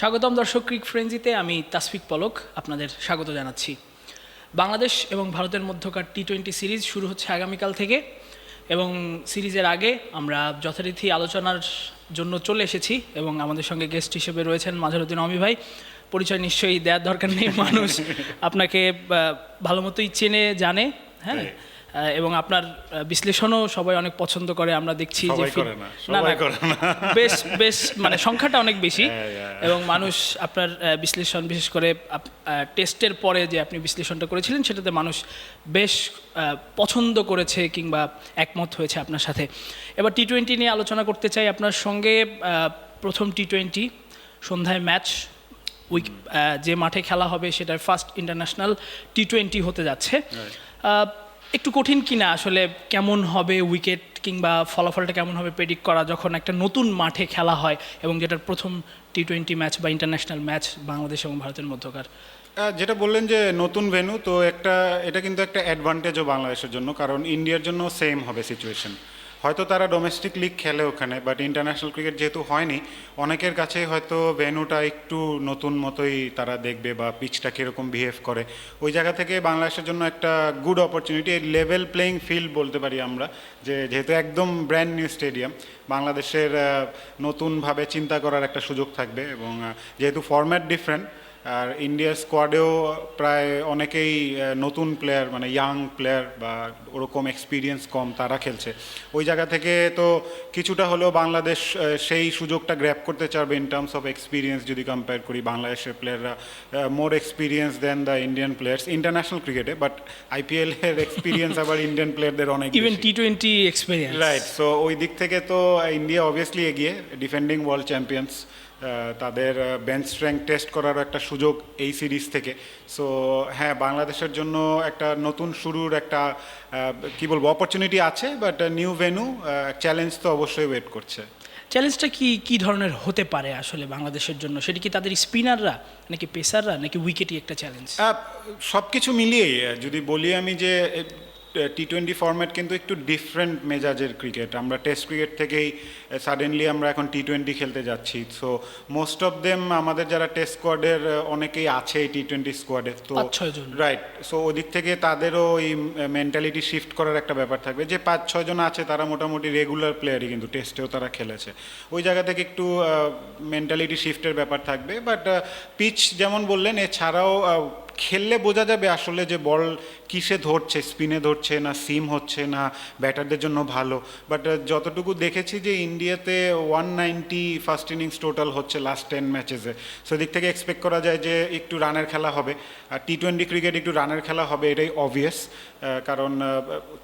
স্বাগতম দর্শক ক্রিক ফ্রেঞ্জিতে আমি তাসফিক পলক আপনাদের স্বাগত জানাচ্ছি। বাংলাদেশ এবং ভারতের মধ্যকার টি টোয়েন্টি সিরিজ শুরু হচ্ছে আগামীকাল থেকে এবং সিরিজের আগে আমরা যথারীতি আলোচনার জন্য চলে এসেছি এবং আমাদের সঙ্গে গেস্ট হিসেবে রয়েছেন মাঝারুদ্দিন অমি ভাই। পরিচয় নিশ্চয়ই দেওয়ার দরকার নেই মানুষ আপনাকে ভালো মতোই চেনে জানে হ্যাঁ? আহ, এবং আপনার বিশ্লেষণও সবাই অনেক পছন্দ করে আমরা দেখছি যে না, না। বেশ বেশ মানে সংখ্যাটা অনেক বেশি। হ্যাঁ, হ্যাঁ। এবং মানুষ আপনার বিশ্লেষণ বিশেষ করে টেস্টের পরে যে আপনি বিশ্লেষণটা করেছিলেন সেটাতে মানুষ বেশ পছন্দ করেছে কিংবা একমত হয়েছে আপনার সাথে। এবার টি টোয়েন্টি নিয়ে আলোচনা করতে চাই আপনার সঙ্গে প্রথম টি টোয়েন্টি সন্ধ্যায় ম্যাচ। উইক যে মাঠে খেলা হবে সেটার ফার্স্ট ইন্টারন্যাশনাল টি টোয়েন্টি হতে যাচ্ছে। একটু কঠিন কিনা আসলে কেমন হবে উইকেট কিংবা ফলাফলটা কেমন হবে প্রেডিক্ট করা যখন একটা নতুন মাঠে খেলা হয় এবং যেটার প্রথম টি টোয়েন্টি ম্যাচ বা ইন্টারন্যাশনাল ম্যাচ বাংলাদেশ এবং ভারতের মধ্যকার? যেটা বললেন যে নতুন ভেনু তো একটা, এটা কিন্তু একটা অ্যাডভান্টেজও বাংলাদেশের জন্য, কারণ ইন্ডিয়ার জন্য সেম হবে সিচুয়েশন হয়তো তারা ডোমেস্টিক লিগ খেলে ওখানে বাট ইন্টারন্যাশনাল ক্রিকেট যেহেতু হয়নি, অনেকের কাছে হয়তো ভেন্যুটা একটু নতুন মতোই তারা দেখবে বা পিচটা কীরকম বিহেভ করে। ওই জায়গা থেকে বাংলাদেশের জন্য একটা good opportunity level playing field বলতে পারি আমরা, যে যেহেতু একদম ব্র্যান্ড নিউ স্টেডিয়াম বাংলাদেশের নতুনভাবে চিন্তা করার একটা সুযোগ থাকবে এবং যেহেতু ফরম্যাট ডিফারেন্ট আর ইন্ডিয়ার স্কোয়াডেও প্রায় অনেকেই নতুন প্লেয়ার মানে ইয়াং প্লেয়ার বা ওরকম এক্সপিরিয়েন্স কম তারা খেলছে ওই জায়গা থেকে তো কিছুটা হলেও বাংলাদেশ সেই সুযোগটা গ্র্যাপ করতে চাইবে ইন টার্মস অফ এক্সপিরিয়েন্স যদি কম্পেয়ার করি বাংলাদেশের প্লেয়াররা more experience than the Indian players international ক্রিকেটে বাট আইপিএল এর এক্সপিরিয়েন্স আবার ইন্ডিয়ান প্লেয়ারদের অনেক even. T twenty experience right so ওই দিক থেকে তো ইন্ডিয়া অবভিয়াসলি এগিয়ে ডিফেন্ডিং ওয়ার্ল্ড চ্যাম্পিয়ন্স তাদের বেঞ্চ স্ট্রেংথ টেস্ট করারও একটা সুযোগ এই সিরিজ থেকে। সো হ্যাঁ বাংলাদেশের জন্য একটা নতুন শুরুর একটা কি বলব অপরচুনিটি আছে বাট নিউ ভেনু চ্যালেঞ্জ তো অবশ্যই ওয়েট করছে। চ্যালেঞ্জটা কি কি ধরনের হতে পারে আসলে বাংলাদেশের জন্য? সেটা কি তাদের স্পিনাররা নাকি পেসাররা নাকি উইকেটই একটা চ্যালেঞ্জ সব কিছু মিলিয়েই যদি বলি আমি যে টি টোয়েন্টি ফরম্যাট কিন্তু একটু ডিফারেন্ট মেজাজের ক্রিকেট আমরা টেস্ট ক্রিকেট থেকেই সাডেনলি আমরা এখন টি টোয়েন্টি খেলতে যাচ্ছি। সো মোস্ট অফ দেম আমাদের যারা টেস্ট স্কোয়াডের অনেকেই আছে এই টি টোয়েন্টি স্কোয়াডে তো রাইট সো ওদিক থেকে তাদেরও ওই মেন্টালিটি শিফট করার একটা ব্যাপার থাকবে। যে পাঁচ ছজন আছে তারা মোটামুটি রেগুলার প্লেয়ারই কিন্তু টেস্টেও তারা খেলেছে। ওই জায়গা থেকে একটু মেন্টালিটি শিফটের ব্যাপার থাকবে। বাট পিচ যেমন বললেন এছাড়াও খেললে বোঝা যাবে আসলে যে বল কিসে ধরছে, স্পিনে ধরছে না, সিম হচ্ছে না, ব্যাটারদের জন্য ভালো। বাট যতটুকু দেখেছি যে ইন্ডিয়াতে one ninety first innings total হচ্ছে লাস্ট টেন ম্যাচেসে সো দিক থেকে এক্সপেক্ট করা যায় যে একটু রানের খেলা হবে। আর টি টোয়েন্টি ক্রিকেট একটু রানের খেলা হবে, এটাই অবভিয়াস কারণ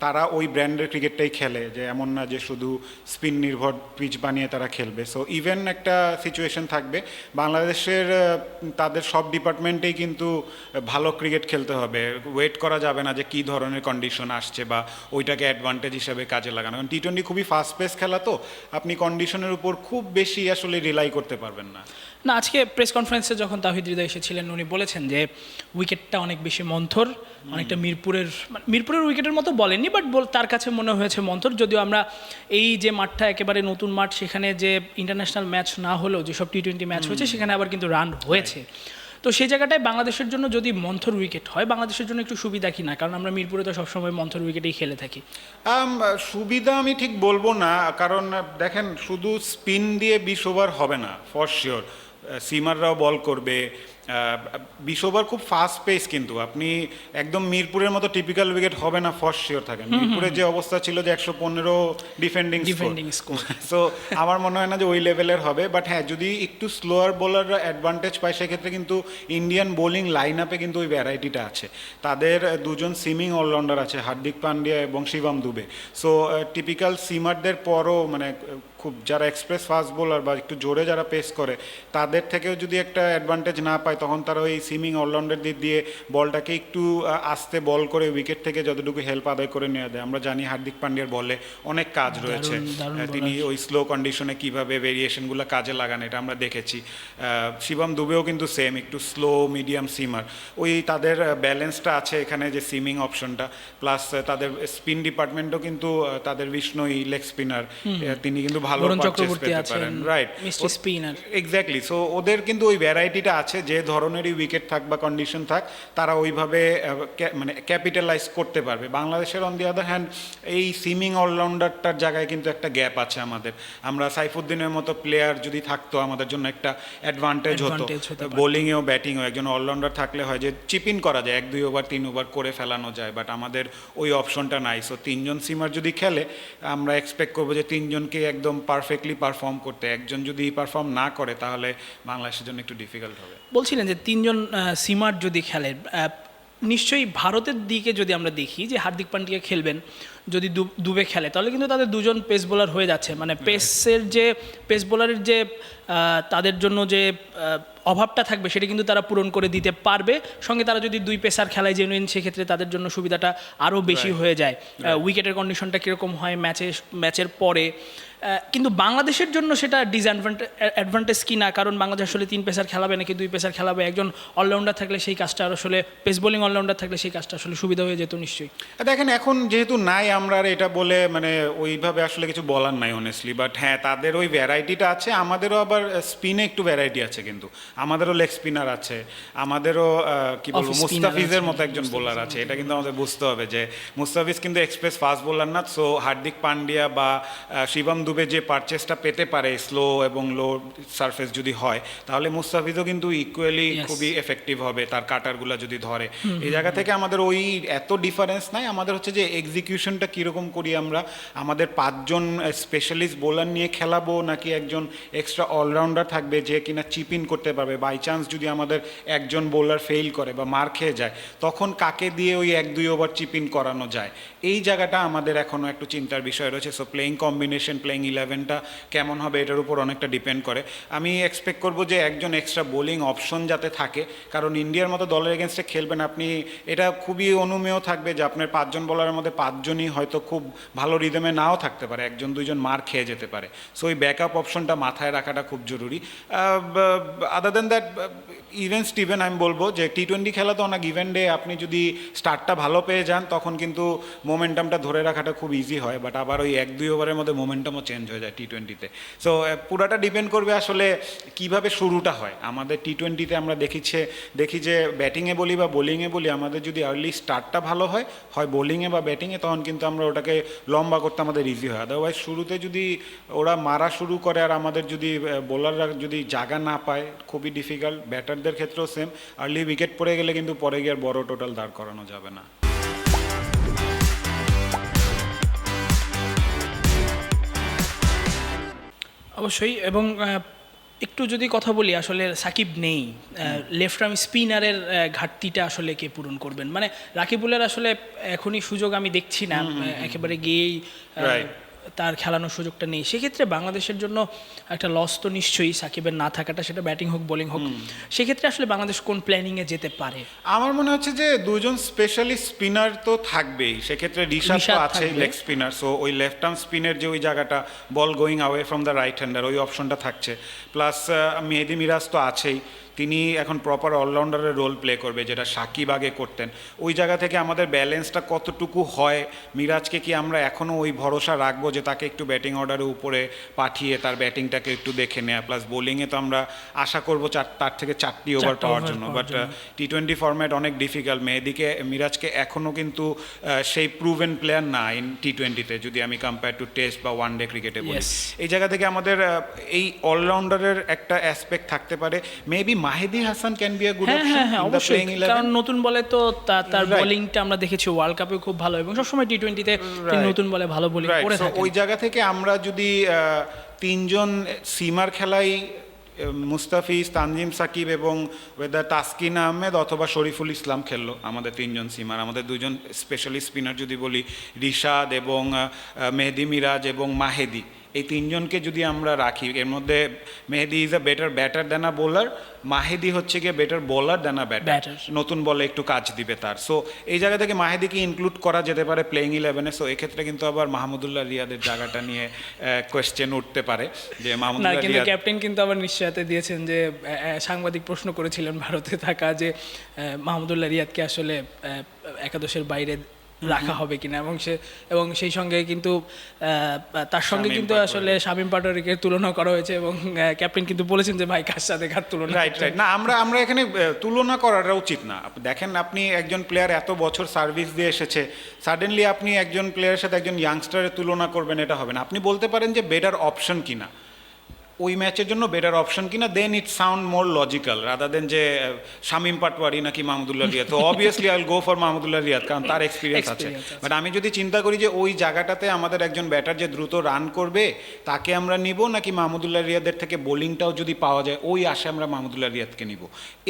তারা ওই ব্র্যান্ডের ক্রিকেটটাই খেলে, যে এমন না যে শুধু স্পিন নির্ভর পিচ বানিয়ে তারা খেলবে। সো ইভেন একটা সিচুয়েশন থাকবে। বাংলাদেশের তাদের সব ডিপার্টমেন্টেই কিন্তু ভালো ক্রিকেট খেলতে হবে। ওয়েট করা যাবে না যে কী ধরনের কন্ডিশন আসছে বা ওইটাকে অ্যাডভান্টেজ হিসেবে কাজে লাগানো। কারণ টি টোয়েন্টি খুবই ফাস্ট পেস খেলা তো আপনি কন্ডিশনের উপর খুব বেশি আসলে রিলাই করতে পারবেন না। না আজকে প্রেস কনফারেন্সে যখন তাহিদ হৃদয় এসেছিলেন উনি বলেছেন যে উইকেটটা অনেক বেশি মন্থর অনেকটা মিরপুরের মানে মিরপুরের উইকেটের মতো বলেননি বাট তার কাছে মনে হয়েছে মন্থর। যদিও আমরা এই যে মাঠটা একেবারে নতুন মাঠ সেখানে যে ইন্টারন্যাশনাল ম্যাচ না হলেও যেসব টি টোয়েন্টি ম্যাচ হয়েছে সেখানে আবার কিন্তু রান হয়েছে। তো সেই জায়গাটায় বাংলাদেশের জন্য যদি মন্থর উইকেট হয়, বাংলাদেশের জন্য একটু সুবিধা কি না? কারণ আমরা মিরপুরে তো সবসময় মন্থর উইকেটেই খেলে থাকি। সুবিধা আমি ঠিক বলব না, কারণ দেখেন শুধু স্পিন দিয়ে বিশ ওভার হবে না ফর শিওর সিমাররাও বল করবে বিশ ওভার খুব ফাস্ট পেস কিন্তু। আপনি একদম মিরপুরের মতো টিপিক্যাল উইকেট হবে না ফর শিওর থাকেন মিরপুরের যে অবস্থা ছিল যে একশো পনেরো ডিফেন্ডিং সো আমার মনে হয় না যে ওই লেভেলের হবে বাট হ্যাঁ যদি একটু স্লোয়ার বোলাররা অ্যাডভান্টেজ পায় সেক্ষেত্রে কিন্তু ইন্ডিয়ান বোলিং লাইন আপে কিন্তু ওই ভ্যারাইটিটা আছে। তাদের দুজন সিমিং অলরাউন্ডার আছে হার্দিক পান্ডিয়া এবং শিবম দুবে। সো টিপিক্যাল সিমারদের পরও মানে খুব যারা এক্সপ্রেস ফাস্ট বোলার বা একটু জোরে যারা পেস করে তাদের থেকেও যদি একটা অ্যাডভান্টেজ না পায় তখন তারা ওই সিমিং অলরাউন্ডার দিক দিয়ে বলটাকে একটু আস্তে বল করে উইকেট থেকে যতটুকু হেল্প আদায় করে নেওয়া দেয় আমরা জানি হার্দিক পান্ডিয়ার বলে অনেক কাজ রয়েছে। তিনি ওই স্লো কন্ডিশনে কীভাবে ভেরিয়েশনগুলো কাজে লাগান এটা আমরা দেখেছি। শিবম দুবেও কিন্তু সেম একটু স্লো মিডিয়াম সিমার ওই তাদের ব্যালেন্সটা আছে এখানে যে সিমিং অপশনটা প্লাস তাদের স্পিন ডিপার্টমেন্টও কিন্তু তাদের বিষ্ণুই লেগ স্পিনার তিনি কিন্তু ভালো বরুণ চক্রবর্তী আছেন রাইট মিষ্টি স্পিনার এক্স্যাক্টলি সো ওদের কিন্তু ওই ভ্যারাইটিটা আছে যে ধরনেরই উইকেট থাক বা কন্ডিশন থাক তারা ওইভাবে মানে ক্যাপিটালাইজ করতে পারবে। বাংলাদেশের অন দি আদার হ্যান্ড এই সিমিং অলরাউন্ডারটার জায়গায় কিন্তু একটা গ্যাপ আছে আমাদের। আমরা সাইফুদ্দিনের মতো প্লেয়ার যদি থাকতো আমাদের জন্য একটা অ্যাডভান্টেজ হতো। বোলিংয়েও ব্যাটিংও একজন অলরাউন্ডার থাকলে হয় যে চিপিন করা যায় এক দুই ওভার তিন ওভার করে ফেলানো যায় বাট আমাদের ওই অপশনটা নাই। সো তিনজন সিমার যদি খেলে আমরা এক্সপেক্ট করব যে তিনজনকে একদম পারফেক্টলি পারফর্ম করতে একজন যদি পারফর্ম না করে তাহলে বাংলাদেশের জন্য একটু ডিফিকাল্ট হবে। বলছিলেন যে তিনজন সিমার যদি খেলে নিশ্চয়ই ভারতের দিকে যদি আমরা দেখি যে হার্দিক পান্ডিয়া খেলবেন যদি দুবে খেলে তাহলে কিন্তু তাদের দুজন পেস বোলার হয়ে যাচ্ছে। মানে পেসের যে পেস বোলারের যে তাদের জন্য যে অভাবটা থাকবে সেটা কিন্তু তারা পূরণ করে দিতে পারবে। সঙ্গে তারা যদি দুই পেসার খেলায় জেনুইন সেক্ষেত্রে তাদের জন্য সুবিধাটা আরও বেশি হয়ে যায়। উইকেটের কন্ডিশনটা কীরকম হয় ম্যাচে ম্যাচের পরে? কিন্তু বাংলাদেশের জন্য সেটা ডিসঅ্যাডভান্টেজ অ্যাডভান্টেজ কি না কারণ বাংলাদেশ আসলে তিন পেসার খেলাবে নাকি দুই পেসার খেলাবে? একজন অলরাউন্ডার থাকলে সেই কাজটা আসলে পেস বোলিং অলরাউন্ডার থাকলে সেই কাজটা আসলে সুবিধা হয়ে যেত নিশ্চয়ই। দেখেন এখন যেহেতু নাই আমরা আর এটা বলে মানে ওইভাবে আসলে কিছু বলার নাই অনেস্টলি বাট হ্যাঁ তাদের ওই ভ্যারাইটিটা আছে। আমাদেরও আবার স্পিনে একটু ভ্যারাইটি আছে কিন্তু। আমাদেরও লেগ স্পিনার আছে। আমাদেরও কি বলব মুস্তাফিজের মতো একজন বোলার আছে। এটা কিন্তু আমাদের বুঝতে হবে যে মুস্তাফিজ কিন্তু এক্সপ্রেস ফাস্ট বোলার না সো হার্দিক পান্ডিয়া বা শিবম দুবে যে পারচেসটা পেতে পারে স্লো এবং লো সারফেস যদি হয় তাহলে মুস্তাফিজও কিন্তু ইকুয়ালি খুবই এফেক্টিভ হবে তার কাটারগুলো যদি ধরে। এই জায়গা থেকে আমাদের ওই এত ডিফারেন্স নাই আমাদের হচ্ছে যে এক্সিকিউশনটা কীরকম করি আমরা আমাদের পাঁচজন স্পেশালিস্ট বোলার নিয়ে খেলাবো নাকি একজন এক্সট্রা অলরাউন্ডার থাকবে যে কিনা চিপ ইন করতে পারবে? বাই চান্স যদি আমাদের একজন বোলার ফেল করে বা মার খেয়ে যায় তখন কাকে দিয়ে ওই এক দুই ওভার চিপ ইন করানো যায়? এই জায়গাটা আমাদের এখনও একটু চিন্তার বিষয় রয়েছে। সো প্লেইং কম্বিনেশন প্লেইং ইলেভেনটা কেমন হবে এটার উপর অনেকটা ডিপেন্ড করে। আমি এক্সপেক্ট করব যে একজন এক্সট্রা বোলিং অপশন যাতে থাকে, কারণ ইন্ডিয়ার মতো দলের এগেনস্টে খেলবেন আপনি, এটা খুবই অনুমেয় থাকবে যে আপনার পাঁচজন বলারের মধ্যে পাঁচজনই হয়তো খুব ভালো রিদমে নাও থাকতে পারে, একজন, দুইজন মার খেয়ে যেতে পারে। সো ওই ব্যাকআপ অপশনটা মাথায় রাখাটা খুব জরুরি। Other than that even Steven আমি বলব যে টি টোয়েন্টি খেলা তো অনেক ডে আপনি যদি স্টার্টটা ভালো পেয়ে যান, তখন কিন্তু মোমেন্টামটা ধরে রাখাটা খুব ইজি হয় বাট আবার ওই এক, দুই ওভারের মধ্যে মোমেন্টামও চেঞ্জ হয়ে যায় টি টোয়েন্টিতে সো পুরাটা ডিপেন্ড করবে আসলে কীভাবে শুরুটা হয়। আমাদের টি টোয়েন্টিতে আমরা দেখিছে, দেখি যে ব্যাটিংয়ে বলি বা বোলিংয়ে বলি, আমাদের যদি আর্লি স্টার্টটা ভালো হয় হয় বোলিংয়ে বা ব্যাটিংয়ে তখন কিন্তু আমরা ওটাকে লম্বা করতে আমাদের ইজি হয়। আদারওয়াইজ শুরুতে যদি ওরা মারা শুরু করে আর আমাদের যদি বোলাররা যদি জায়গা না পায়, খুবই ডিফিকাল্ট ব্যাটারদের ক্ষেত্রেও সেম আর্লি উইকেট পড়ে গেলে কিন্তু পরে গিয়ে বড় টোটাল দাঁড় করানো যাবে না। অবশ্যই এবং একটু যদি কথা বলি আসলে সাকিব নেই। লেফট আর্ম স্পিনারের ঘাটতিটা আসলে কে পূরণ করবেন? মানে রাকিবুলের আসলে এখনই সুযোগ আমি দেখছি না। একেবারে গিয়েই. তার খেলানোর সুযোগটা নেই। সেক্ষেত্রে বাংলাদেশের জন্য একটা লস তো নিশ্চয়ই সাকিবের না থাকাটা সেটা ব্যাটিং হোক বোলিং হোক। সেক্ষেত্রে আসলে বাংলাদেশ কোন প্ল্যানিংয়ে যেতে পারে? আমার মনে হচ্ছে যে দুজন স্পেশালি স্পিনার তো থাকবেই। সেক্ষেত্রে ঋষাদ তো আছে লেগ স্পিনার সো ওই লেফট আর্ম স্পিনের যে ওই জায়গাটা ball going away from the right hander ওই অপশনটা থাকছে। প্লাস মেহেদি মিরাজ তো আছেই। তিনি এখন প্রপার অলরাউন্ডারের রোল প্লে করবে যেটা সাকিব আগে করতেন। ওই জায়গা থেকে আমাদের ব্যালেন্সটা কতটুকু হয় মিরাজকে কি আমরা এখনও ওই ভরসা রাখব যে তাকে একটু ব্যাটিং অর্ডারের উপরে পাঠিয়ে তার ব্যাটিংটাকে একটু দেখে নেওয়া প্লাস বোলিংয়ে তো আমরা আশা করব চার তার থেকে চারটি ওভার পাওয়ার জন্য। বাট টি টোয়েন্টি ফরম্যাট অনেক ডিফিকাল্ট মেহেদিকে মিরাজকে এখনও কিন্তু সেই প্রুভেন প্লেয়ার না ইন টি টোয়েন্টিতে যদি আমি কম্পেয়ার টু টেস্ট বা ওয়ান ডে ক্রিকেটে বলি এই জায়গা থেকে আমাদের এই অলরাউন্ডারের একটা অ্যাসপেক্ট থাকতে পারে। Maybe Mahedi Hasan can be a good হ্যাঁ অবশ্যই। কারণ নতুন বলে তো তার বোলিংটা আমরা দেখেছি ওয়ার্ল্ড কাপে খুব ভালো এবং সবসময় টি টোয়েন্টিতে নতুন বলে ভালো বোলিং করে থাকেন। ওই জায়গা থেকে আমরা যদি তিনজন সিমার খেলাই মুস্তাফিজ তানজিম সাকিব এবং ওয়েদার তাসকিন আহমেদ অথবা শরীফুল ইসলাম খেললো আমাদের তিনজন সিমার আমাদের দুজন স্পেশালিস্ট স্পিনার যদি বলি রিশাদ এবং মেহেদি মিরাজ এবং মাহেদি। এই তিনজনকে যদি আমরা রাখি এর মধ্যে Mehedi is a better batter than a bowler Mahedi হচ্ছে গিয়ে better bowler than a batter নতুন বলে একটু কাজ দিবে তার। সো এই জায়গা থেকে মাহেদিকে ইনক্লুড করা যেতে পারে প্লেইং ইলেভেনে সো এক্ষেত্রে কিন্তু আবার মাহমুদুল্লাহ রিয়াদের জায়গাটা নিয়ে কোয়েশ্চেন উঠতে পারে যে মাহমুদুল্লাহ কিন্তু ক্যাপ্টেন কিন্তু আবার নিশ্চয়তা দিয়েছেন যে সাংবাদিক প্রশ্ন করেছিলেন ভারতে থাকা যে মাহমুদুল্লাহ রিয়াদকে আসলে একাদশের বাইরে রাখা হবে কিনা। এবং সে এবং সেই সঙ্গে কিন্তু তার সঙ্গে কিন্তু আসলে শামীম পাটোয়ারিকে তুলনা করা হয়েছে এবং ক্যাপ্টেন কিন্তু বলেছেন যে ভাই কার সাথে কার তুলনা রাইট রাইট না আমরা আমরা এখানে তুলনা করাটা উচিত না। দেখেন আপনি একজন প্লেয়ার এত বছর সার্ভিস দিয়ে এসেছে সাডেনলি আপনি একজন প্লেয়ারের সাথে একজন ইয়াংস্টারের তুলনা করবেন এটা হবে না। আপনি বলতে পারেন যে বেটার অপশন কিনা। ওই ম্যাচের জন্য বেটার অপশন কিনা then it sound more logical rather than যে শামীম পাটওয়ারি নাকি মাহমুদুল্লাহ রিয়াদ। তো obviously I go for Mahmudullah Riyad কারণ তার এক্সপিরিয়েন্স আছে। বাট আমি যদি চিন্তা করি যে ওই জায়গাটাতে আমাদের একজন ব্যাটার যে দ্রুত রান করবে তাকে আমরা নিব নাকি মাহমুদুল্লাহ রিয়াদের থেকে বোলিংটাও যদি পাওয়া যায় ওই আশে আমরা মাহমুদুল্লাহ রিয়াদকে নিব।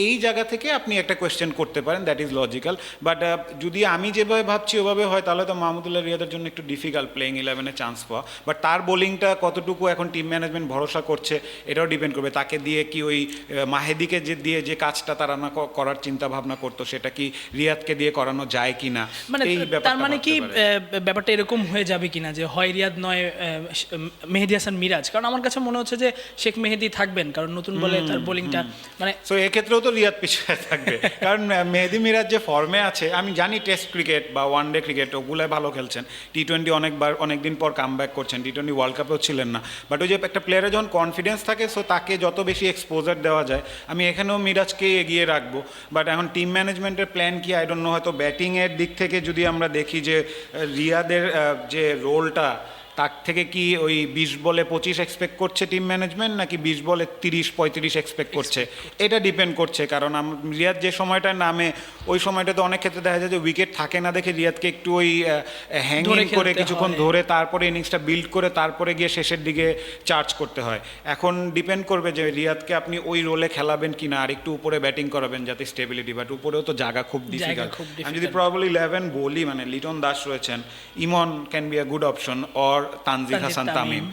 এই জায়গা থেকে আপনি একটা কোয়েশ্চেন করতে পারেন দ্যাট ইজ লজিক্যাল বাট যদি আমি যেভাবে ভাবছি ওভাবে হয় তাহলে তো মাহমুদুল্লাহ রিয়াদের জন্য একটু ডিফিকাল্ট প্লেইং ইলেভেনে চান্স পাওয়া। বাট তার বোলিংটা কতটুকু এখন টিম ম্যানেজমেন্ট ভরসা করছে এটাও ডিপেন্ড করবে। তাকে দিয়ে কি ওই মাহেদিকে যে দিয়ে যে কাজটা তারা না করার চিন্তা ভাবনা করতো সেটা কি রিয়াদকে দিয়ে করানো যায় কিনা? মানে তার মানে কি ব্যাপারটা এরকম হয়ে যাবে কিনা যে হয় রিয়াদ নয় মেহেদি হাসান মিরাজ? কারণ আমার কাছে মনে হচ্ছে যে শেখ মেহেদি থাকবেন কারণ নতুন বলে তার বোলিংটা মানে সো এক্ষেত্রেও তো রিয়াদ পিছিয়ে থাকবে। কারণ মেহেদি মিরাজ যে ফর্মে আছে আমি জানি টেস্ট ক্রিকেট বা ওয়ান ডে ক্রিকেট ওগুলোই ভালো খেলছেন। টি টোয়েন্টি অনেকবার অনেকদিন পর কাম ব্যাক করছেন টি টোয়েন্টি ওয়ার্ল্ড কাপেও ছিলেন না। বাট ওই যে একটা প্লেয়ারের যখন কনফিডেন্স থাকে সো তাকে যত বেশি এক্সপোজার দেওয়া যায়, আমি এখানেও মিরাজকে এগিয়ে রাখব। বাট এখন টিম ম্যানেজমেন্টের প্ল্যান কি আই ডোন্ট নো হয়তো ব্যাটিংয়ের দিক থেকে যদি আমরা দেখি যে রিয়াদের যে রোলটা তার থেকে কি ওই বিশ বলে পঁচিশ এক্সপেক্ট করছে টিম ম্যানেজমেন্ট নাকি বিশ বলে তিরিশ পঁয়ত্রিশ এক্সপেক্ট করছে? এটা ডিপেন্ড করছে কারণ রিয়াদ যে সময়টায় নামে ওই সময়টাতে অনেক ক্ষেত্রে দেখা যায় যে উইকেট থাকে না দেখে রিয়াদকে একটু ওই হ্যাঙ্গিং করে কিছুক্ষণ ধরে তারপরে ইনিংসটা বিল্ড করে তারপরে গিয়ে শেষের দিকে চার্জ করতে হয়। এখন ডিপেন্ড করবে যে রিয়াদকে আপনি ওই রোলে খেলাবেন কি না আর একটু উপরে ব্যাটিং করাবেন যাতে স্টেবিলিটি বাট উপরেও তো জায়গা খুব ডিফিকাল্ট আমি যদি। প্রবাবলি ইলেভেন বলি মানে লিটন দাস রয়েছেন Emon can be a good option or Tanzid Hasan Tamim.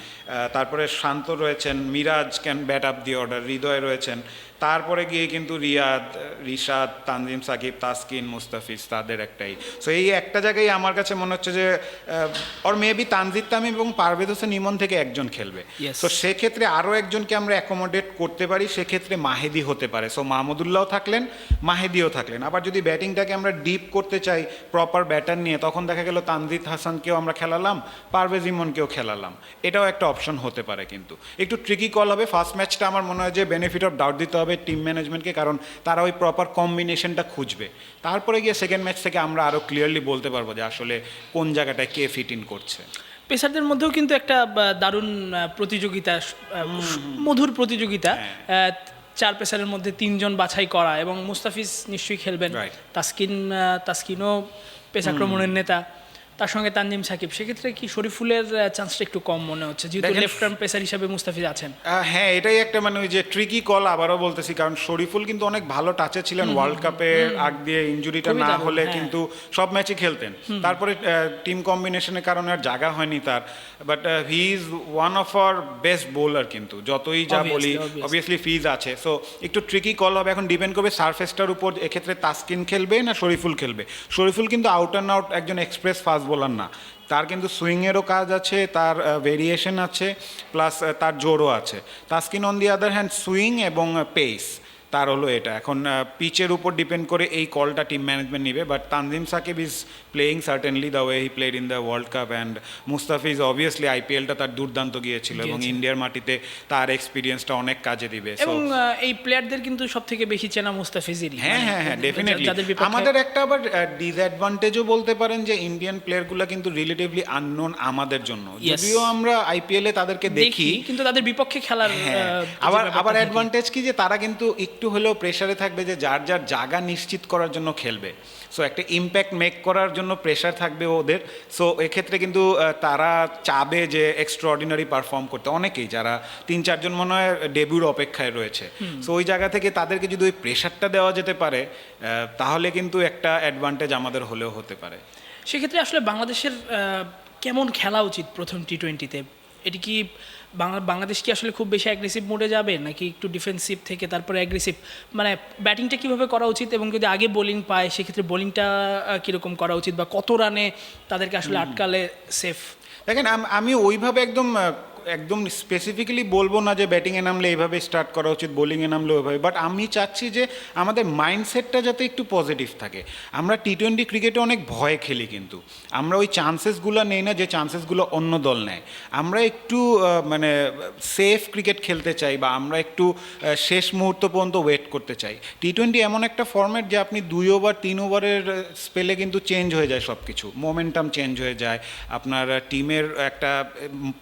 তারপরে শান্ত রয়েছেন Miraz can bat up the order Hridoy রয়েছেন তারপরে গিয়ে কিন্তু রিয়াদ রিশাদ তানজিম সাকিব তাসকিন মুস্তাফিজ তাদের একটাই। সো এই একটা জায়গায় আমার কাছে মনে হচ্ছে যে অর মেবি তানজিদ তামিম এবং পারভেজ হোসেন ইমন থেকে একজন খেলবে। সো সেক্ষেত্রে আরও একজনকে আমরা অ্যাকোমোডেট করতে পারি সেক্ষেত্রে মাহেদি হতে পারে। সো মাহমুদুল্লাহ থাকলেন মাহেদিও থাকলেন। আবার যদি ব্যাটিংটাকে আমরা ডিপ করতে চাই প্রপার ব্যাটার নিয়ে তখন দেখা গেল তানজিদ হাসানকেও আমরা খেলালাম পারভেজ ইমনকেও খেলালাম। এটাও একটা অপশন হতে পারে কিন্তু। একটু ট্রিকি কল হবে ফার্স্ট ম্যাচটা আমার মনে হয় যে বেনিফিট অফ ডাউট দিতে হবে টিম ম্যানেজমেন্টকে কারণ তারা ওই প্রপার কম্বিনেশনটা খুঁজবে। তারপরে গিয়ে সেকেন্ড ম্যাচ থেকে আমরা আরও ক্লিয়ারলি বলতে পারব যে আসলে কোন জায়গাটায় কে ফিট ইন করছে। পেসারদের মধ্যেও কিন্তু একটা দারুণ প্রতিযোগিতা মধুর প্রতিযোগিতা হ্যাঁ। চার পেসারের মধ্যে তিনজন বাছাই করা এবং মুস্তাফিজ নিশ্চয়ই খেলবেন. তাসকিন তাসকিনও পেসাক্রমণের নেতা। তার সঙ্গে তানজিম সাকিব। সেক্ষেত্রে কি শরীফুলের চান্সটা একটু কম মনে হচ্ছে? যেহেতু লেফট আর্ম পেসার হিসাবে মুস্তাফিজ আছেন। হ্যাঁ এটাই একটা মানে ওই যে ট্রিকি কল আবারও বলতেছি কারণ শরীফুল কিন্তু অনেক ভালো টাচে ছিলেন ওয়ার্ল্ড কাপে আগ দিয়ে ইঞ্জুরিটা না হলে হ্যাঁ। কিন্তু সব ম্যাচই খেলতেন। তারপরে টিম কম্বিনেশনের কারণে আর জায়গা হয়নি তার। But he is one of our best bowler কিন্তু। যতই যা বলি অবভিয়াসলি ফিজ আছে। সো একটু ট্রিকি কল হবে। এখন ডিপেন্ড করবে সারফেসটার উপর এক্ষেত্রে তাসকিন খেলবে না শরীফুল খেলবে? শরীফুল কিন্তু আউট অ্যান্ড আউট একজন এক্সপ্রেস ফাস্ট বোলার না। তার কিন্তু সুইংয়েরও কাজ আছে, তার ভেরিয়েশন আছে প্লাস তার জোরও আছে। Taskin on the other hand swing এবং পেস তার হলো এটা। এখন পিচের উপর ডিপেন্ড করে এই কলটা টিম ম্যানেজমেন্ট নিবে but Tanzim Sakib is playing certainly the way he played in the world cup and Mustafiz obviously আইপিএলটা তার দুর্দান্ত গিয়েছিল এবং ইন্ডিয়ার মাটিতে তার এক্সপিরিয়েন্সটা অনেক কাজে দিবে। এবং এই প্লেয়ারদের কিন্তু সব থেকে বেশি চেনা মুস্তাফিজেরই। হ্যাঁ মানে হ্যাঁ হ্যাঁ ডেফিনেটলি আমাদের একটা আবার ডিসঅ্যাডভান্টেজও বলতে পারেন যে ইন্ডিয়ান প্লেয়ারগুলো কিন্তু রিলেটিভলি আননোন আমাদের জন্য। যদিও আমরা আইপিএলে তাদেরকে দেখি কিন্তু তাদের বিপক্ষে খেলার হ্যাঁ। আবার আবার। অ্যাডভান্টেজ কি যে তারা কিন্তু একটু হলেও প্রেসারে থাকবে যে যার যার জায়গা নিশ্চিত করার জন্য খেলবে। সো একটা ইম্প্যাক্ট মেক করার জন্য প্রেশার থাকবে ওদের। সো এক্ষেত্রে কিন্তু তারা চাবে যে এক্সট্রাঅর্ডিনারি পারফর্ম করতে। অনেকেই যারা তিন চারজন মনে হয় ডেবিউর অপেক্ষায় রয়েছে। সো ওই জায়গা থেকে তাদেরকে যদি ওই প্রেশারটা দেওয়া যেতে পারে তাহলে কিন্তু একটা অ্যাডভান্টেজ আমাদের হলেও হতে পারে। সেক্ষেত্রে আসলে বাংলাদেশের কেমন খেলা উচিত প্রথম টি টোয়েন্টিতে এটি কি বাংলাদেশ কি আসলে খুব বেশি অ্যাগ্রেসিভ মোডে যাবে? নাকি একটু ডিফেন্সিভ থেকে তারপরে অ্যাগ্রেসিভ মানে ব্যাটিংটা কীভাবে করা উচিত এবং যদি আগে বোলিং পায় সেক্ষেত্রে বোলিংটা কীরকম করা উচিত বা কত রানে তাদেরকে আসলে আটকালে সেফ দেখেন আম- ওইভাবে একদম একদম স্পেসিফিক্যালি বলব না যে ব্যাটিংয়ে নামলে এইভাবে স্টার্ট করা উচিত বোলিংয়ে নামলে ওইভাবে বাট আমি চাচ্ছি যে আমাদের মাইন্ডসেটটা যাতে একটু পজিটিভ থাকে। আমরা টি টোয়েন্টি ক্রিকেটে অনেক ভয় খেলি কিন্তু। আমরা ওই চান্সেসগুলো নেই না যে চান্সেসগুলো অন্য দল নেয়। আমরা একটু মানে সেফ ক্রিকেট খেলতে চাই বা আমরা একটু শেষ মুহূর্ত পর্যন্ত ওয়েট করতে চাই। টি টোয়েন্টি এমন একটা ফর্ম্যাট যে আপনি দুই ওভার তিন ওভারের স্পেলে কিন্তু চেঞ্জ হয়ে যায় সব কিছু মোমেন্টাম চেঞ্জ হয়ে যায়। আপনার টিমের একটা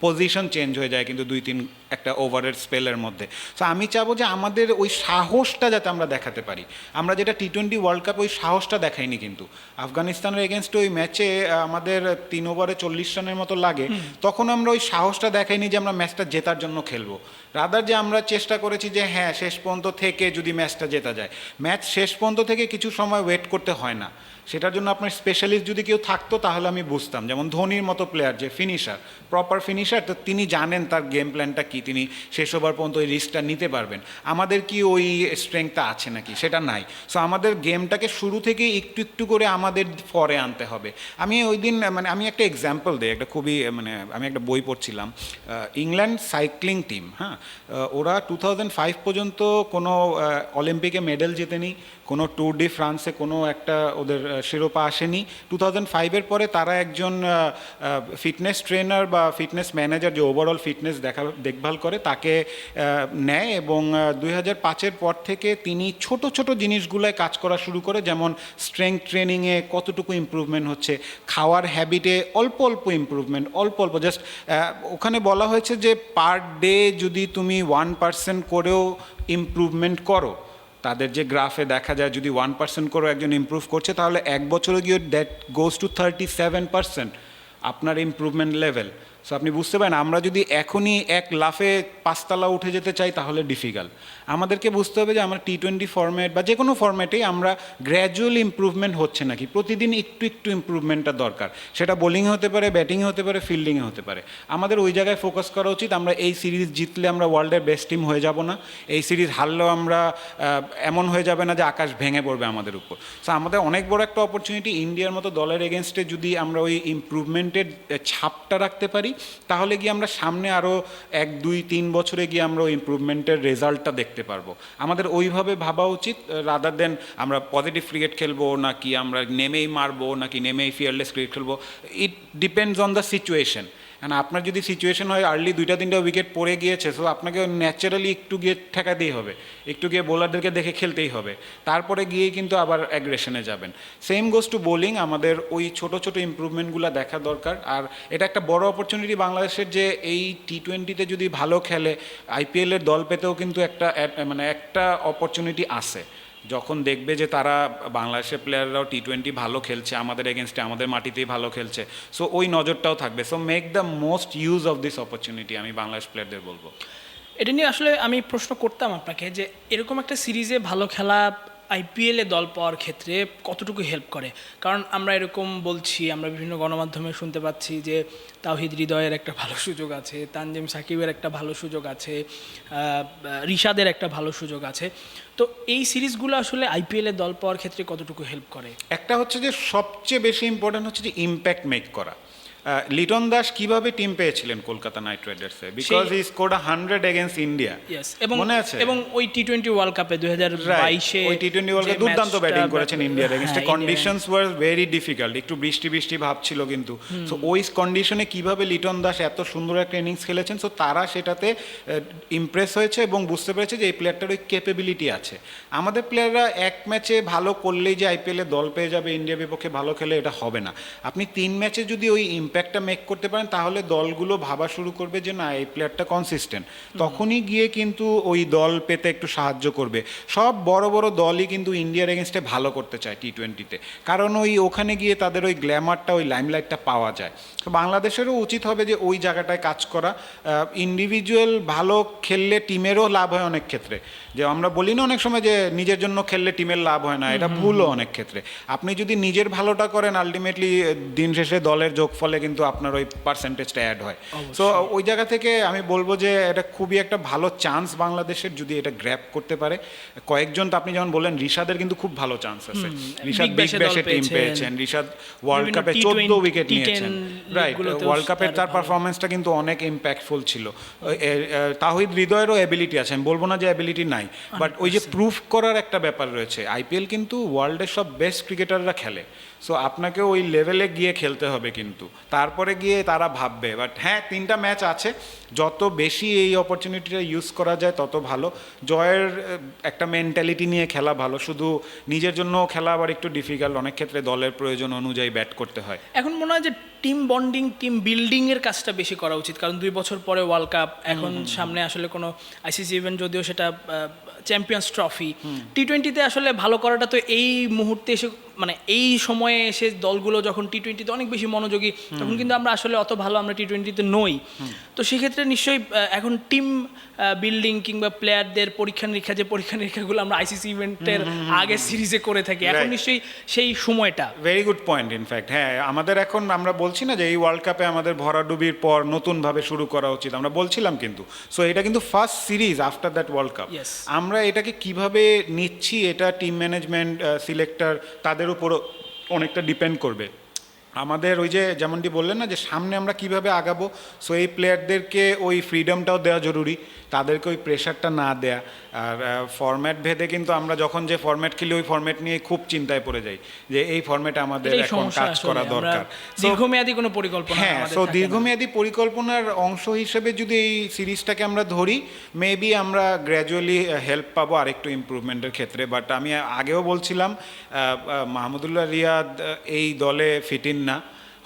পজিশন চেঞ্জ হয়ে যায় কিন্তু দুই তিন একটা ওভারের স্পেলের মধ্যে। সো আমি চাবো যে আমাদের ওই সাহসটা যাতে আমরা দেখাতে পারি। আমরা যেটা টি টোয়েন্টি ওয়ার্ল্ড কাপ ওই সাহসটা দেখাইনি কিন্তু। আফগানিস্তানের এগেনস্ট ওই ম্যাচে আমাদের তিন ওভারে চল্লিশ রানের মতো লাগে। তখন আমরা ওই সাহসটা দেখাইনি যে আমরা ম্যাচটা জেতার জন্য খেলব। রাদার যে আমরা চেষ্টা করেছি যে হ্যাঁ শেষ পর্যন্ত থেকে যদি ম্যাচটা জেতা যায়। ম্যাচ শেষ পর্যন্ত থেকে কিছু সময় ওয়েট করতে হয় না। সেটার জন্য আপনার স্পেশালিস্ট যদি কেউ থাকতো তাহলে আমি বুঝতাম। যেমন ধোনির মতো প্লেয়ার যে ফিনিশার প্রপার ফিনিশার তো তিনি জানেন তার গেম প্ল্যানটা কি তিনি শেষ ওভার পর্যন্ত ওই রিস্কটা নিতে পারবেন। আমাদের কি ওই স্ট্রেংথটা আছে নাকি? সেটা নাই। সো আমাদের গেমটাকে শুরু থেকে একটু একটু করে আমাদের ফরে আনতে হবে। আমি ওই দিন মানে আমি একটা এক্সাম্পল দিই, একটা খুবই মানে আমি একটা বই পড়ছিলাম ইংল্যান্ড সাইক্লিং টিম হ্যাঁ? ওরা টু ফাইভ পর্যন্ত কোনো অলিম্পিকে মেডেল জেতেনি। কোনো ট্যুর ডি ফ্রান্সে কোনো একটা ওদের শিরোপা আসেনি। টু থাউজেন্ড ফাইভের পরে তারা একজন ফিটনেস ট্রেনার বা ফিটনেস ম্যানেজার যে ওভারঅল ফিটনেস দেখা, দেখভাল করে, তাকে নেয় এবং দুই হাজার পাঁচের পর থেকে তিনি ছোট ছোট জিনিসগুলোয় কাজ করা শুরু করে, যেমন স্ট্রেংথ ট্রেনিংয়ে কতটুকু ইম্প্রুভমেন্ট হচ্ছে, খাওয়ার হ্যাবিটে অল্প অল্প ইম্প্রুভমেন্ট অল্প অল্প জাস্ট ওখানে বলা হয়েছে যে পার ডে যদি তুমি ওয়ান পার্সেন্ট করেও ইমপ্রুভমেন্ট করো তাদের যে গ্রাফে দেখা যায় যদি ওয়ান পার্সেন্ট করে একজন ইম্প্রুভ করছে, তাহলে এক বছরে গিয়ে that goes to thirty seven percent আপনার ইম্প্রুভমেন্ট লেভেল সো আপনি বুঝতে পারেন, আমরা যদি এখনই এক লাফে পাঁচতলা উঠে যেতে চাই, তাহলে ডিফিকাল্ট আমাদেরকে বুঝতে হবে যে আমরা টি টোয়েন্টি ফর্ম্যাট বা যে কোনো ফর্ম্যাটেই আমরা গ্র্যাজুয়াল ইমপ্রুভমেন্ট হচ্ছে নাকি। প্রতিদিন একটু একটু ইমপ্রুভমেন্টটা দরকার। সেটা বোলিংয়ে হতে পারে ব্যাটিংয়ে হতে পারে ফিল্ডিংয়ে হতে পারে। আমাদের ওই জায়গায় ফোকাস করা উচিত। আমরা এই সিরিজ জিতলে আমরা ওয়ার্ল্ডের বেস্ট টিম হয়ে যাব না। এই সিরিজ হারলেও আমরা এমন হয়ে যাবে না যে আকাশ ভেঙে পড়বে আমাদের উপর। সো আমাদের অনেক বড় একটা অপরচুনিটি ইন্ডিয়ার মতো দলের এগেনস্টে যদি আমরা ওই ইমপ্রুভমেন্টের ছাপটা রাখতে পারি, তাহলে গিয়ে আমরা সামনে আরও এক, দুই, তিন বছরে গিয়ে আমরা ওই ইমপ্রুভমেন্টের রেজাল্টটা দেখতে পারব। আমাদের ওইভাবে ভাবা উচিত রাদার দেন আমরা পজিটিভ ক্রিকেট খেলব, নাকি আমরা নেমেই মারবো, নাকি নেমেই ফিয়ারলেস ক্রিকেট খেলব। It depends on the situation কারণ আপনার যদি সিচুয়েশন হয় আর্লি দুইটা তিনটা উইকেট পড়ে গিয়েছে সো আপনাকে ন্যাচারালি একটু গিয়ে ঠেকাতেই হবে। একটু গিয়ে বোলারদেরকে দেখে খেলতেই হবে। তারপরে গিয়ে কিন্তু আবার অ্যাগ্রেশনে যাবেন। সেম গোস টু বোলিং আমাদের ওই ছোট ছোট ইম্প্রুভমেন্টগুলো দেখা দরকার। আর এটা একটা বড় অপরচুনিটি বাংলাদেশের যে এই টি টোয়েন্টিতে যদি ভালো খেলে আইপিএলের দল পেতেও কিন্তু একটা মানে একটা অপরচুনিটি আছে। যখন দেখবে যে তারা বাংলাদেশের প্লেয়াররাও টি টোয়েন্টি ভালো খেলছে, আমাদের এগেনস্টে আমাদের মাটিতেই ভালো খেলছে সো ওই নজরটাও থাকবে। So make the most use of this opportunity আমি বাংলাদেশ প্লেয়ারদের বলব। এটা নিয়ে আসলে আমি প্রশ্ন করতাম আপনাকে যে এরকম একটা সিরিজে ভালো খেলা আইপিএলে দল পাওয়ার ক্ষেত্রে কতটুকু হেল্প করে? কারণ আমরা এরকম বলছি, আমরা বিভিন্ন গণমাধ্যমে শুনতে পাচ্ছি যে তাওহিদ হৃদয়ের একটা ভালো সুযোগ আছে, তানজিম সাকিবের একটা ভালো সুযোগ আছে রিশাদের একটা ভালো সুযোগ আছে। তো এই সিরিজগুলো আসলে আইপিএলে দল পাওয়ার ক্ষেত্রে কতটুকু হেল্প করে? একটা হচ্ছে যে সবচেয়ে বেশি ইম্পর্টেন্ট হচ্ছে যে ইম্প্যাক্ট মেক করা। লিটন দাস কীভাবে টিম পেয়েছিলেন Kolkata night রাইডার্সে because he scored hundred against India yes এবং মনে আছে? এবং ওই টি টোয়েন্টি ওয়ার্ল্ড কাপে দুই হাজার বাইশে ওই টি টোয়েন্টি ওয়ার্ল্ড দুর্দান্ত ব্যাটিং করেছেন ইন্ডিয়ার এগেনস্টে কন্ডিশনস ওয়ার ভেরি ডিফিকাল্ট একটু বৃষ্টি বৃষ্টি ভাব ছিল কিন্তু। সো ওই কন্ডিশনে কীভাবে লিটন দাস এত সুন্দর একটা ইনিংস খেলেছেন? সো তারা সেটাতে ইমপ্রেস হয়েছে এবং বুঝতে পেরেছে যে এই প্লেয়ারটার ওই ক্যাপেবিলিটি আছে। আমাদের প্লেয়াররা এক ম্যাচে ভালো করলেই যে আইপিএলে দল পেয়ে যাবে ইন্ডিয়া বিপক্ষে ভালো খেলে এটা হবে না। আপনি তিন ম্যাচে যদি ওই ইম্প্যাক্টটা মেক করতে পারেন তাহলে দলগুলো ভাবা শুরু করবে যে না এই প্লেয়ারটা কনসিস্টেন্ট তখনই গিয়ে কিন্তু ওই দল পেতে একটু সাহায্য করবে। সব বড় বড় দলই কিন্তু ইন্ডিয়ার এগেনস্টে ভালো করতে চায় টি টোয়েন্টিতে কারণ ওই ওখানে গিয়ে তাদের ওই গ্ল্যামারটা ওই লাইমলাইটটা পাওয়া যায়। তো বাংলাদেশেরও উচিত হবে যে ওই জায়গাটায় কাজ করা। ইন্ডিভিজুয়াল ভালো খেললে টিমেরও লাভ হয় অনেক ক্ষেত্রে। যে আমরা বলি না অনেক সময় যে নিজের জন্য খেললে টিমের লাভ হয় না এটা ভুলও অনেক ক্ষেত্রে। আপনি যদি নিজের ভালোটা করেন আলটিমেটলি দিন শেষে দলের যোগফলে কিন্তু আপনার ওই পার্সেন্টেজটা অ্যাড হয়। সো ওই জায়গা থেকে আমি বলব যে এটা খুবই একটা ভালো চান্স বাংলাদেশের যদি এটা গ্র্যাপ করতে পারে। কয়েকজন তো আপনি যেমন বললেন রিশাদের কিন্তু খুব ভালো চান্স আছে। Big বিগ ব্যাশে টিম পেয়েছেন। রিশাদ ওয়ার্ল্ড কাপে চোদ্দ উইকেট নিয়েছেন। রাইট ওয়ার্ল্ড কাপের তার। পারফরমেন্সটা কিন্তু অনেক ইম্প্যাক্টফুল ছিল। তাহিদ হৃদয়েরও অ্যাবিলিটি আছে। আমি বলব না যে অ্যাবিলিটি নাই। বাট ওই যে প্রুফ করার একটা ব্যাপার রয়েছে। আইপিএল কিন্তু ওয়ার্ল্ডের সব বেস্ট ক্রিকেটাররা খেলে। সো আপনাকে ওই লেভেলে গিয়ে খেলতে হবে কিন্তু। তারপরে গিয়ে তারা ভাববে। বাট হ্যাঁ তিনটা ম্যাচ আছে। যত বেশি এই অপরচুনিটিটা ইউজ করা যায় তত ভালো। জয়ের একটা মেন্টালিটি নিয়ে খেলা ভালো। শুধু নিজের জন্য খেলা আবার একটু ডিফিকাল্ট অনেক ক্ষেত্রে দলের প্রয়োজন অনুযায়ী ব্যাট করতে হয়। এখন মনে হয় যে টিম বন্ডিং টিম বিল্ডিং এর কাজটা বেশি করা উচিত। কারণ দুই বছর পরে ওয়ার্ল্ড কাপ এখন সামনে আসলে কোনো আইসিসি ইভেন্ট যদিও সেটা চ্যাম্পিয়ন্স ট্রফি টি টোয়েন্টিতে আসলে ভালো করাটা তো এই মুহূর্তে এসে মানে এই সময়ে এসে দলগুলো যখন টি টোয়েন্টিতে অনেক বেশি মনোযোগী তখন কিন্তু আমরা আসলে অত ভালো আমরা টি টোয়েন্টিতে নই। তো সেক্ষেত্রে নিশ্চয়ই এখন টিম বিল্ডিং কিংবা প্লেয়ারদের পরীক্ষা নিরীক্ষা যে পরীক্ষা নিরীক্ষাগুলো আমরা আইসিসি ইভেন্টের আগে সিরিজে করে থাকি। এখন নিশ্চয়ই সেই সময়টা। ভেরি গুড পয়েন্ট ইনফ্যাক্ট হ্যাঁ আমাদের এখন আমরা বলছি না যে এই ওয়ার্ল্ড কাপে আমাদের ভরাডুবির পর নতুনভাবে শুরু করা উচিত আমরা বলছিলাম কিন্তু। সো এটা কিন্তু first series after that world cup আমরা এটাকে কীভাবে নিচ্ছি এটা টিম ম্যানেজমেন্ট সিলেক্টর তাদের উপরও অনেকটা ডিপেন্ড করবে। আমাদের ওই যে যেমনটি বললেন না যে সামনে আমরা কীভাবে আগাবো সো এই প্লেয়ারদেরকে ওই ফ্রিডমটাও দেওয়া জরুরি তাদেরকে ওই প্রেশারটা না দেয়া। আর ফরম্যাট ভেদে কিন্তু আমরা যখন যে ফরম্যাট খেলি ওই ফরম্যাট নিয়ে খুব চিন্তায় পড়ে যাই যে এই ফরম্যাটে আমাদের এখন কাজ করা দরকার। দীর্ঘমেয়াদী কোনো পরিকল্পনা হ্যাঁ সো দীর্ঘমেয়াদী পরিকল্পনার অংশ হিসেবে যদি এই সিরিজটাকে আমরা ধরি মেবি আমরা গ্র্যাজুয়ালি হেল্প পাবো আরেকটু ইমপ্রুভমেন্টের ক্ষেত্রে। বাট আমি আগেও বলছিলাম মাহমুদুল্লাহ রিয়াদ এই দলে ফিট ইন না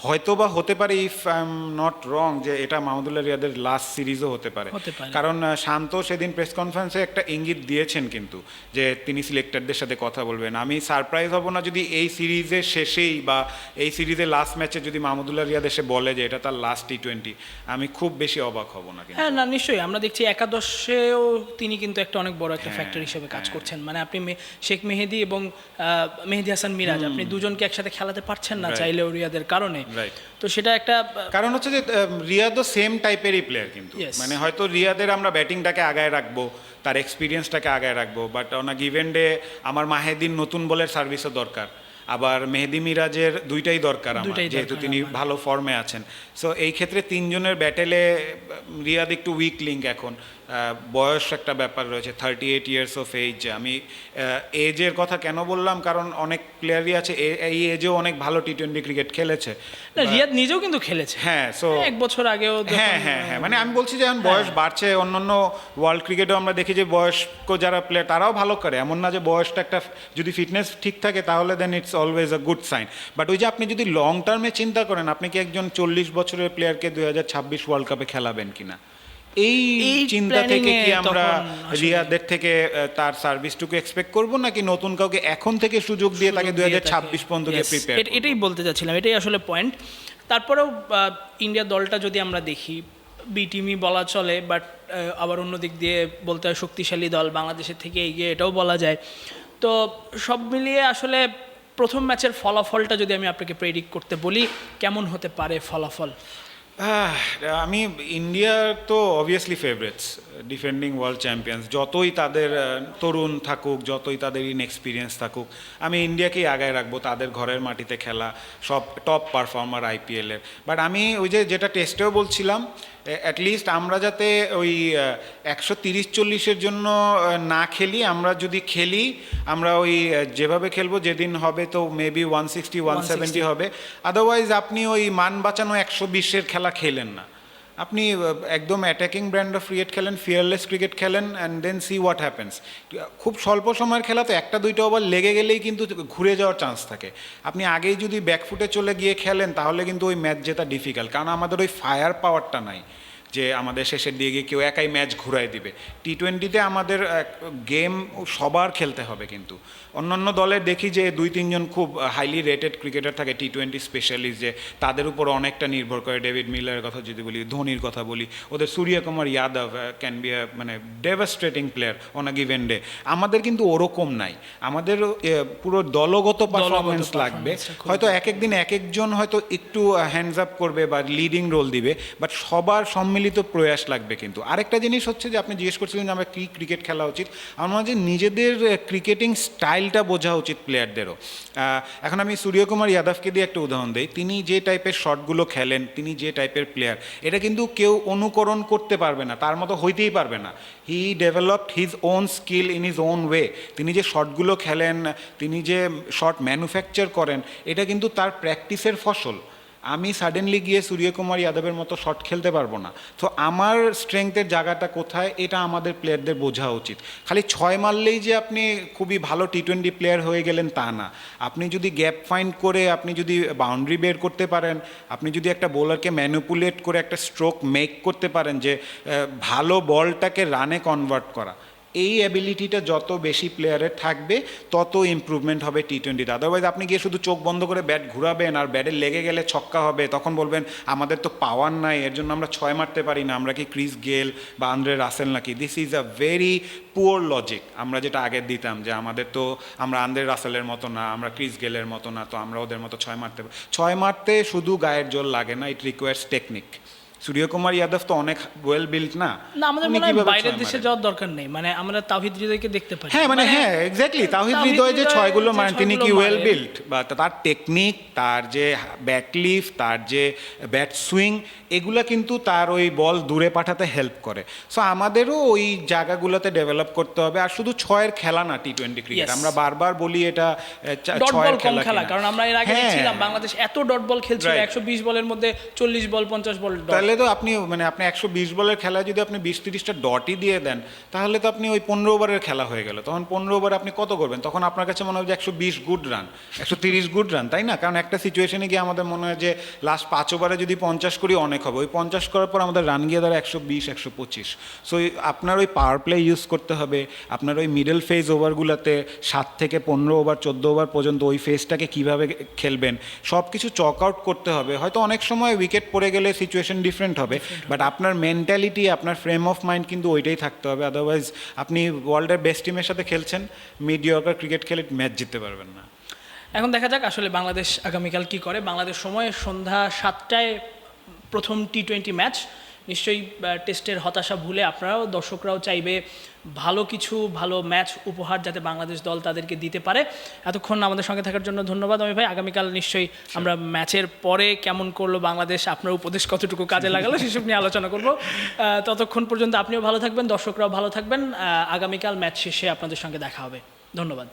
হয়তো বা হতে পারে if I am not wrong যে এটা মাহমুদুল্লাহ রিয়াদের লাস্ট সিরিজও হতে পারে। কারণ শান্ত সেদিন প্রেস কনফারেন্সে একটা ইঙ্গিত দিয়েছেন কিন্তু যে তিনি সিলেক্টরদের সাথে কথা বলবেন। আমি সারপ্রাইজ হব না যদি এই সিরিজের শেষেই বা এই সিরিজের লাস্ট ম্যাচে যদি মাহমুদুল্লাহ রিয়াদ এসে বলে যে এটা তার লাস্ট টি টোয়েন্টি আমি খুব বেশি অবাক হব না হ্যাঁ না নিশ্চয়ই। আমরা দেখছি একাদশেও তিনি কিন্তু একটা অনেক বড় একটা হ্যাঁ, ফ্যাক্টর হিসেবে কাজ করছেন। মানে আপনি শেখ মেহেদি এবং মেহেদি হাসান মিরাজ আপনি দুজনকে একসাথে খেলাতে পারছেন না. চাইলেও রিয়াদের কারণে। Right. তো সেটা একটা কারণ হচ্ছে যে রিয়াদও সেম টাইপেরই প্লেয়ার কিন্তু। মানে হয়তো রিয়াদের আমরা ব্যাটিংটাকে আগায় রাখব তার এক্সপিরিয়েন্সটাকে আগায় রাখব বাট অন গিভেন ডে আমার মাহেদিন নতুন বলের সার্ভিসও দরকার। আবার মেহেদি মিরাজের দুইটাই দরকার আমার যেহেতু তিনি ভালো ফর্মে আছেন। সো এই ক্ষেত্রে তিনজনের ব্যাটেলে রিয়াদ একটু উইক লিঙ্ক এখন। বয়স একটা ব্যাপার রয়েছে thirty eight years of age আমি এজের কথা কেন বললাম? কারণ অনেক প্লেয়ারই আছে এই এজেও অনেক ভালো টি টোয়েন্টি ক্রিকেট খেলেছে। রিয়াদ নিজেও কিন্তু খেলেছে। হ্যাঁ সো এক বছর আগেও হ্যাঁ হ্যাঁ হ্যাঁ মানে আমি বলছি যে এখন বয়স বাড়ছে অন্যান্য ওয়ার্ল্ড ক্রিকেটেও আমরা দেখি যে বয়স্ক যারা প্লেয়ার তারাও ভালো করে। এমন না যে বয়সটা একটা যদি ফিটনেস ঠিক থাকে তাহলে then it's always a good sign but ওই যে আপনি যদি লং টার্মে চিন্তা করেন আপনি কি একজন চল্লিশ বছরের প্লেয়ারকে দুই হাজার ছাব্বিশ ওয়ার্ল্ড কাপে খেলাবেন কিনা? এই চিন্তা থেকে কি আমরা রিয়াদের থেকে তার সার্ভিসটুকু এক্সপেক্ট করব নাকি নতুন কাউকে এখন থেকে সুযোগ দিয়ে তাকে দুই হাজার ছাব্বিশ পর্যন্ত এটাই বলতে চাচ্ছিলাম এটাই আসলে পয়েন্ট তারপরেও ইন্ডিয়া দলটা যদি আমরা দেখি বি টিমই বলা চলে বাট আবার অন্য দিক দিয়ে বলতে হয় শক্তিশালী দল বাংলাদেশের থেকে এগিয়ে এটাও বলা যায়। তো সব মিলিয়ে আসলে প্রথম ম্যাচের ফলাফলটা যদি আমি আপনাকে প্রেডিক্ট করতে বলি কেমন হতে পারে ফলাফল? আমি ইন্ডিয়ার তো obviously favourites defending world champions যতই তাদের তরুণ থাকুক, যতই তাদের ইনএক্সপিরিয়েন্স থাকুক, আমি ইন্ডিয়াকেই আগায় রাখব, তাদের ঘরের মাটিতে খেলা, সব টপ পারফর্মার আইপিএলের বাট আমি ওই যে যেটা টেস্টেও বলছিলাম অ্যাটলিস্ট আমরা যাতে ওই একশো তিরিশ চল্লিশের জন্য না খেলি আমরা যদি খেলি আমরা ওই যেভাবে খেলব যেদিন হবে তো maybe one sixty one seventy হবে। আদারওয়াইজ আপনি ওই মান বাঁচানো একশো বিশের খেলা খেলেন না। আপনি একদম অ্যাটাকিং ব্র্যান্ড অফ ক্রিকেট খেলেন ফিয়ারলেস ক্রিকেট খেলেন and then see what happens খুব স্বল্প সময়ের খেলা তো একটা দুইটা ওভার লেগে গেলেই কিন্তু ঘুরে যাওয়ার চান্স থাকে। আপনি আগেই যদি ব্যাকফুটে চলে গিয়ে খেলেন, তাহলে কিন্তু ওই ম্যাচ জেতা ডিফিকাল্ট কারণ আমাদের ওই ফায়ার পাওয়ারটা নাই। যে আমাদের শেষের দিকে গিয়ে কেউ একাই ম্যাচ ঘুরাই দিবে। টি টোয়েন্টিতে আমাদের গেম সবার খেলতে হবে কিন্তু। অন্যান্য দলে দেখি যে দুই তিনজন খুব হাইলি রেটেড ক্রিকেটার থাকে টি টোয়েন্টি স্পেশালিস্ট যে তাদের উপর অনেকটা নির্ভর করে। ডেভিড মিলারের কথা যদি বলি ধোনির কথা বলি ওদের সূর্যকুমার যাদব ক্যান বি মানে devastating player on a given day আমাদের কিন্তু ওরকম নাই। আমাদের পুরো দলগত পারফরমেন্স লাগবে। হয়তো এক একদিন এক একজন হয়তো একটু হ্যান্ডস আপ করবে বা লিডিং রোল দিবে বাট সবার সম্মিলিত প্রয়াস লাগবে কিন্তু। আরেকটা জিনিস হচ্ছে যে আপনি জিজ্ঞেস করছিলেন যে আমরা কী ক্রিকেট খেলা উচিত? আমার মনে হয় যে নিজেদের ক্রিকেটিং স্টাইলটা বোঝা উচিত প্লেয়ারদেরও এখন আমি সূর্যকুমার যাদবকে দিয়ে একটা উদাহরণ দিই। তিনি যে টাইপের শটগুলো খেলেন, তিনি যে টাইপের প্লেয়ার এটা কিন্তু কেউ অনুকরণ করতে পারবে না, তার মতো হইতেই পারবে না। He developed his own skill in his own way তিনি যে শটগুলো খেলেন, তিনি যে শট ম্যানুফ্যাকচার করেন, এটা কিন্তু তার প্র্যাকটিসের ফসল। আমি সাডেনলি গিয়ে সূর্যকুমার যাদবের মতো শট খেলতে পারব না। তো আমার স্ট্রেংথের জায়গাটা কোথায়? এটা আমাদের প্লেয়ারদের বোঝা উচিত। খালি ছয় মারলেই যে আপনি খুবই ভালো টি টোয়েন্টি প্লেয়ার হয়ে গেলেন তা না। আপনি যদি গ্যাপ ফাইন্ড করে, আপনি যদি বাউন্ডারি বের করতে পারেন, আপনি যদি একটা বোলারকে ম্যানুপুলেট করে একটা স্ট্রোক মেক করতে পারেন যে ভালো বলটাকে রানে কনভার্ট করা। এই অ্যাবিলিটিটা যত বেশি প্লেয়ারের থাকবে, তত ইমপ্রুভমেন্ট হবে টি টোয়েন্টিতে আদারওয়াইজ আপনি গিয়ে শুধু চোখ বন্ধ করে ব্যাট ঘুরাবেন আর ব্যাটে লেগে গেলে ছক্কা হবে, তখন বলবেন, আমাদের তো পাওয়ার নাই, এর জন্য আমরা ছয় মারতে পারি না, আমরা কি ক্রিস গেল বা আন্দ্রে রাসেল নাকি? This is a very poor logic আমরা যেটা আগে দিতাম যে আমাদের তো, আমরা আন্দ্রে রাসেলের মতো না, আমরা ক্রিস গেলের মতো না, তো আমরা ওদের মতো ছয় মারতে পারি। ছয় মারতে শুধু গায়ের জোর লাগে না it requires technique Suryakumar Yadav তো অনেক ওয়েল বিল্ট না। না আমাদের মনে হয় বাইরের দেশে যাওয়ার দরকার নেই। মানে আমরা তাহিদ হৃদয়কে দেখতে হ্যাঁ মানে হ্যাঁ এক্স্যাক্টলি তাওহিদ হৃদয় যে ছয়গুলো যে মারেন তিনি কি ওয়েল বিল্ট বা তার টেকনিক তার যে ব্যাকলিফ তার যে ব্যাট সুইং এগুলা কিন্তু তার ওই বল দূরে পাঠাতে হেল্প করে। সো আমাদেরও ওই জায়গাগুলোতে ডেভেলপ করতে হবে। আর শুধু ছয়ের খেলা না টি টোয়েন্টি ক্রিকেট আমরা বারবার বলি এটা ছয়ের খেলা খেলা কারণ আমরা এর আগে হ্যাঁ। দেখছিলাম বাংলাদেশ এত ডট বল খেলছিল একশো বিশ বলের মধ্যে চল্লিশ বল পঞ্চাশ বল। তাহলে তো আপনি মানে আপনি একশো বিশ বলের খেলা যদি আপনি বিশ তিরিশটা ডটই দিয়ে দেন, তাহলে তো আপনি ওই পনেরো ওভারের খেলা হয়ে গেল। তখন পনেরো ওভার আপনি কত করবেন? তখন আপনার কাছে মনে হবে যে একশো বিশ গুড রান একশো তিরিশ গুড রান তাই না? কারণ একটা সিচুয়েশনে গিয়ে আমাদের মনে হয় যে লাস্ট পাঁচ ওভারে যদি পঞ্চাশ করি অনেক হবে। ওই পঞ্চাশ করার পর আমাদের রান গিয়ে দাঁড়া একশো বিশ, একশো পঁচিশ। সো আপনার ওই পাওয়ার প্লে ইউজ করতে হবে। আপনার ওই মিডল ফেজ ওভারগুলোতে সাত থেকে পনেরো ওভার চোদ্দ ওভার পর্যন্ত ওই ফেজটাকে কীভাবে খেলবেন সব কিছু চক আউট করতে হবে। হয়তো অনেক সময় উইকেট পড়ে গেলে সিচুয়েশন ডিফারেন্ট হবে বাট আপনার মেন্টালিটি আপনার ফ্রেম অফ মাইন্ড কিন্তু ওইটাই থাকতে হবে আদারওয়াইজ আপনি ওয়ার্ল্ডের বেস্ট টিমের সাথে খেলছেন মিডিয়কার ক্রিকেট খেলে ম্যাচ জিততে পারবেন না। এখন দেখা যাক আসলে বাংলাদেশ আগামীকাল কি করে। বাংলাদেশ সময় সন্ধ্যা সাতটায় প্রথম টি টোয়েন্টি ম্যাচ নিশ্চয়ই টেস্টের হতাশা ভুলে আপনারাও দর্শকরাও চাইবে ভালো কিছু ভালো ম্যাচ উপহার যাতে বাংলাদেশ দল তাদেরকে দিতে পারে। এতক্ষণ আমাদের সঙ্গে থাকার জন্য ধন্যবাদ আমি ভাই। আগামীকাল নিশ্চয়ই আমরা ম্যাচের পরে কেমন করল বাংলাদেশ আপনার উপদেশ কতটুকু কাজে লাগালো সেসব নিয়ে আলোচনা করব। ততক্ষণ পর্যন্ত আপনিও ভালো থাকবেন দর্শকরাও ভালো থাকবেন। আগামীকাল ম্যাচ শেষে আপনাদের সঙ্গে দেখা হবে। ধন্যবাদ।